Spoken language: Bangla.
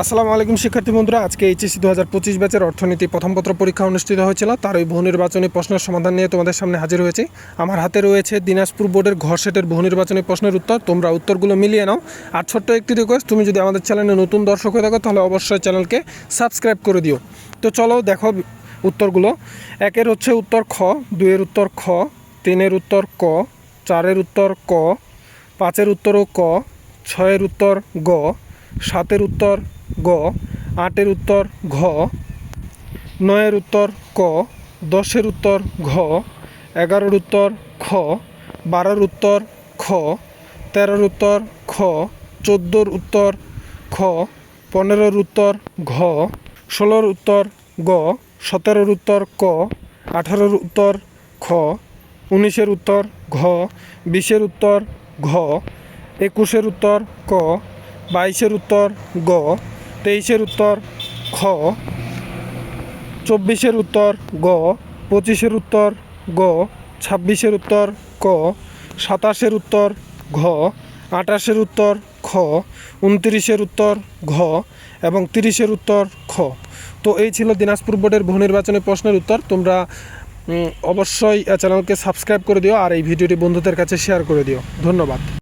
আসসালামু আলাইকুম, শিক্ষার্থী বন্ধুরা। আজকে এইচএসসি দু হাজার পঁচিশ ব্যাচের অর্থনীতি প্রথম পত্র পরীক্ষা অনুষ্ঠিত হয়েছিল। তার ওই বহু নির্বাচনী প্রশ্নের সমাধান নিয়ে তোমাদের সামনে হাজির হয়েছি। আমার হাতে রয়েছে দিনাজপুর বোর্ডের ঘর সেটের বহু নির্বাচনী প্রশ্নের উত্তর। তোমরা উত্তরগুলো মিলিয়ে নাও। আর ছোট্ট একটি রিকোয়েস্ট তুমি যদি আমাদের চ্যানেলে নতুন দর্শক হয়ে থাকো, তাহলে অবশ্যই চ্যানেলকে সাবস্ক্রাইব করে দিও। তো চলো, দেখো উত্তরগুলো। একের হচ্ছে উত্তর খ, দুইয়ের উত্তর খ, তিনের উত্তর ক, চারের উত্তর ক, পাঁচের উত্তরও ক, ছয়ের উত্তর গ, সাতের উত্তর গ, আটের উত্তর ঘ, নয়ের উত্তর ক, দশের উত্তর ঘ, এগারোর উত্তর খ, বারোর উত্তর খ, তেরোর উত্তর খ, চোদ্দোর উত্তর খ, পনেরোর উত্তর ঘ, ষোলোর উত্তর গ, সতেরোর উত্তর ক, আঠারোর উত্তর খ, উনিশের উত্তর ঘ, বিশের উত্তর ঘ, একুশের উত্তর ক, বাইশের উত্তর গ তেইশের উত্তর খ, চব্বিশের উত্তর গ, পঁচিশের উত্তর গ, ছাব্বিশের উত্তর ক, সাতাশের উত্তর ঘ, আঠাশের উত্তর খ, উনত্রিশের উত্তর ঘ এবং তিরিশের উত্তর খ। তো এই ছিল দিনাজপুর বোর্ডের বহু নির্বাচনী প্রশ্নের উত্তর। তোমরা অবশ্যই চ্যানেলকে সাবস্ক্রাইব করে দিও আর এই ভিডিওটি বন্ধুদের কাছে শেয়ার করে দিও। ধন্যবাদ।